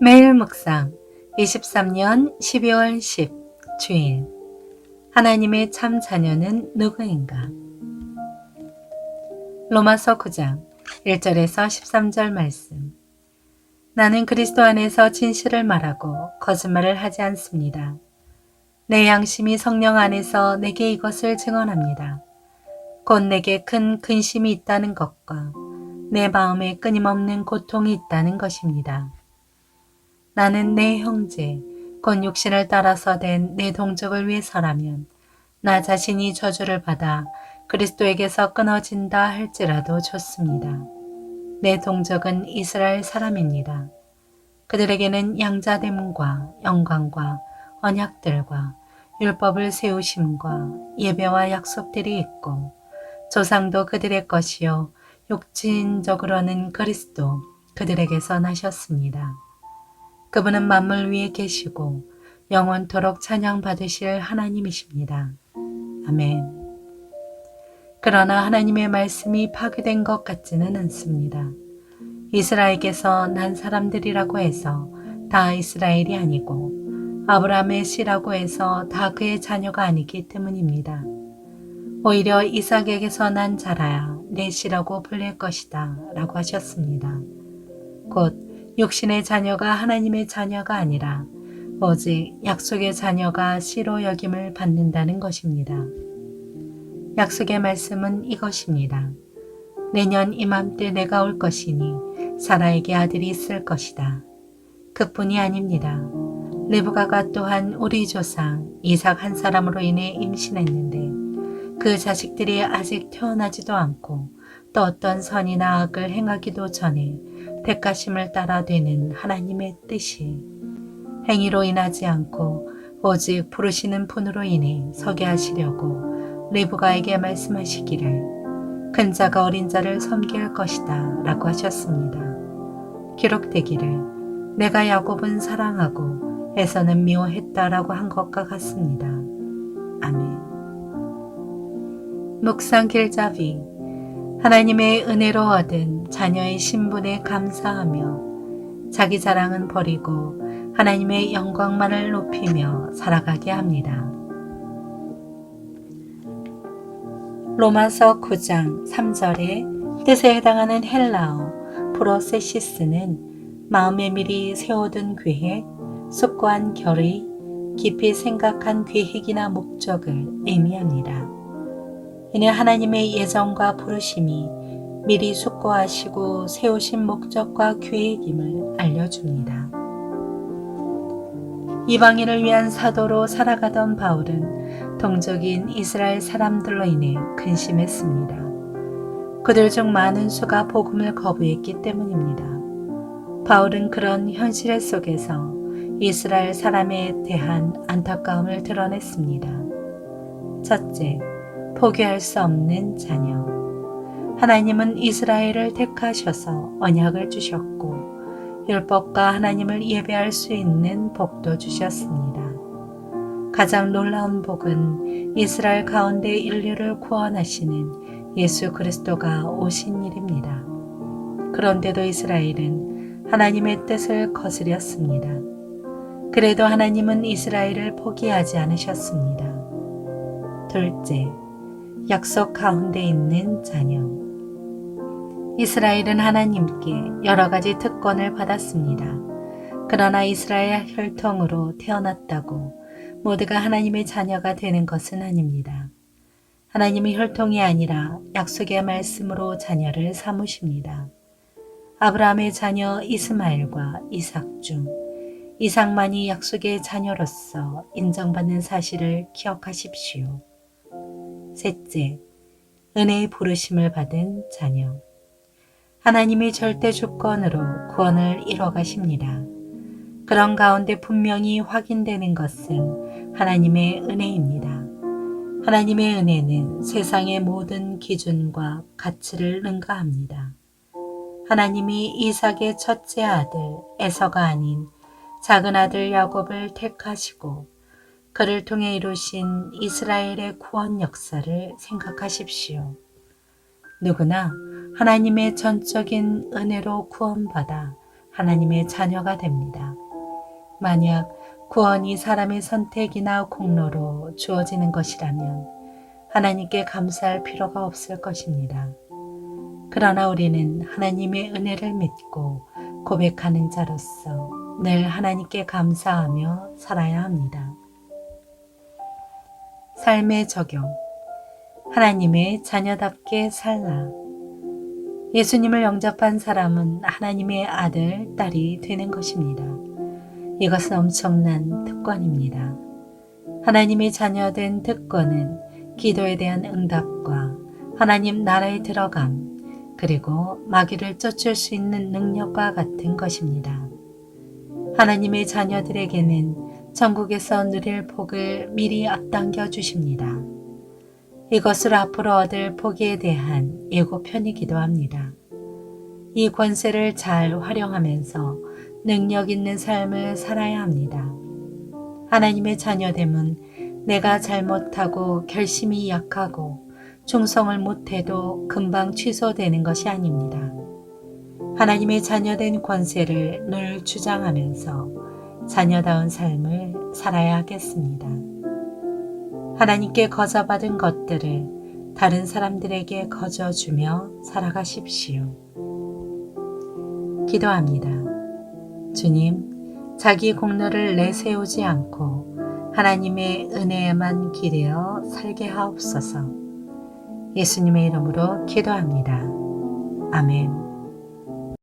매일 묵상 23년 12월 10 주일 하나님의 참 자녀는 누구인가? 로마서 9장 1절에서 13절 말씀 나는 그리스도 안에서 진실을 말하고 거짓말을 하지 않습니다. 내 양심이 성령 안에서 내게 이것을 증언합니다. 곧 내게 큰 근심이 있다는 것과 내 마음에 끊임없는 고통이 있다는 것입니다. 나는 내 형제, 곧 육신을 따라서 된 내 동족을 위해서라면 나 자신이 저주를 받아 그리스도에게서 끊어진다 할지라도 좋습니다. 내 동족은 이스라엘 사람입니다. 그들에게는 양자됨과 영광과 언약들과 율법을 세우심과 예배와 약속들이 있고 조상도 그들의 것이요 육신적으로는 그리스도 그들에게서 나셨습니다. 그분은 만물 위에 계시고 영원토록 찬양 받으실 하나님이십니다. 아멘. 그러나 하나님의 말씀이 파괴된 것 같지는 않습니다. 이스라엘에게서 난 사람들이라고 해서 다 이스라엘이 아니고 아브라함의 씨라고 해서 다 그의 자녀가 아니기 때문입니다. 오히려 이삭에게서 난 자라야 내 씨라고 불릴 것이다 라고 하셨습니다. 곧 육신의 자녀가 하나님의 자녀가 아니라 오직 약속의 자녀가 씨로 여김을 받는다는 것입니다. 약속의 말씀은 이것입니다. 내년 이맘때 내가 올 것이니 사라에게 아들이 있을 것이다. 그뿐이 아닙니다. 레브가가 또한 우리 조상 이삭 한 사람으로 인해 임신했는데 그 자식들이 아직 태어나지도 않고 또 어떤 선이나 악을 행하기도 전에 택하심을 따라 되는 하나님의 뜻이 행위로 인하지 않고 오직 부르시는 분으로 인해 서게 하시려고 레브가에게 말씀하시기를 큰 자가 어린 자를 섬길 것이다 라고 하셨습니다. 기록되기를 내가 야곱은 사랑하고 에서는 미워했다 라고 한 것과 같습니다. 아멘. 묵상 길자비 하나님의 은혜로 얻은 자녀의 신분에 감사하며 자기 자랑은 버리고 하나님의 영광만을 높이며 살아가게 합니다. 로마서 9장 3절의 뜻에 해당하는 헬라어 프로세시스는 마음에 미리 세워둔 계획, 숙고한 결의, 깊이 생각한 계획이나 목적을 의미합니다. 이는 하나님의 예정과 부르심이 미리 숙고하시고 세우신 목적과 계획임을 알려줍니다. 이방인을 위한 사도로 살아가던 바울은 동족인 이스라엘 사람들로 인해 근심했습니다. 그들 중 많은 수가 복음을 거부했기 때문입니다. 바울은 그런 현실 속에서 이스라엘 사람에 대한 안타까움을 드러냈습니다. 첫째, 포기할 수 없는 자녀. 하나님은 이스라엘을 택하셔서 언약을 주셨고, 율법과 하나님을 예배할 수 있는 복도 주셨습니다. 가장 놀라운 복은 이스라엘 가운데 인류를 구원하시는 예수 그리스도가 오신 일입니다. 그런데도 이스라엘은 하나님의 뜻을 거스렸습니다. 그래도 하나님은 이스라엘을 포기하지 않으셨습니다. 둘째, 약속 가운데 있는 자녀. 이스라엘은 하나님께 여러 가지 특권을 받았습니다. 그러나 이스라엘 혈통으로 태어났다고 모두가 하나님의 자녀가 되는 것은 아닙니다. 하나님의 혈통이 아니라 약속의 말씀으로 자녀를 삼으십니다. 아브라함의 자녀 이스마엘과 이삭 중 이삭만이 약속의 자녀로서 인정받는 사실을 기억하십시오. 셋째, 은혜의 부르심을 받은 자녀. 하나님이 절대 주권으로 구원을 이뤄 가십니다. 그런 가운데 분명히 확인되는 것은 하나님의 은혜입니다. 하나님의 은혜는 세상의 모든 기준과 가치를 능가합니다. 하나님이 이삭의 첫째 아들 에서가 아닌 작은 아들 야곱을 택하시고 그를 통해 이루신 이스라엘의 구원 역사를 생각하십시오. 누구나 하나님의 전적인 은혜로 구원받아 하나님의 자녀가 됩니다. 만약 구원이 사람의 선택이나 공로로 주어지는 것이라면 하나님께 감사할 필요가 없을 것입니다. 그러나 우리는 하나님의 은혜를 믿고 고백하는 자로서 늘 하나님께 감사하며 살아야 합니다. 삶의 적용. 하나님의 자녀답게 살라. 예수님을 영접한 사람은 하나님의 아들, 딸이 되는 것입니다. 이것은 엄청난 특권입니다. 하나님의 자녀된 특권은 기도에 대한 응답과 하나님 나라에 들어감, 그리고 마귀를 쫓을 수 있는 능력과 같은 것입니다. 하나님의 자녀들에게는 천국에서 누릴 복을 미리 앞당겨 주십니다. 이것을 앞으로 얻을 복에 대한 예고편이기도 합니다. 이 권세를 잘 활용하면서 능력 있는 삶을 살아야 합니다. 하나님의 자녀됨은 내가 잘못하고 결심이 약하고 충성을 못해도 금방 취소되는 것이 아닙니다. 하나님의 자녀된 권세를 늘 주장하면서 자녀다운 삶을 살아야 하겠습니다. 하나님께 거저 받은 것들을 다른 사람들에게 거저 주며 살아가십시오. 기도합니다. 주님, 자기 공로를 내세우지 않고 하나님의 은혜에만 기대어 살게 하옵소서. 예수님의 이름으로 기도합니다. 아멘.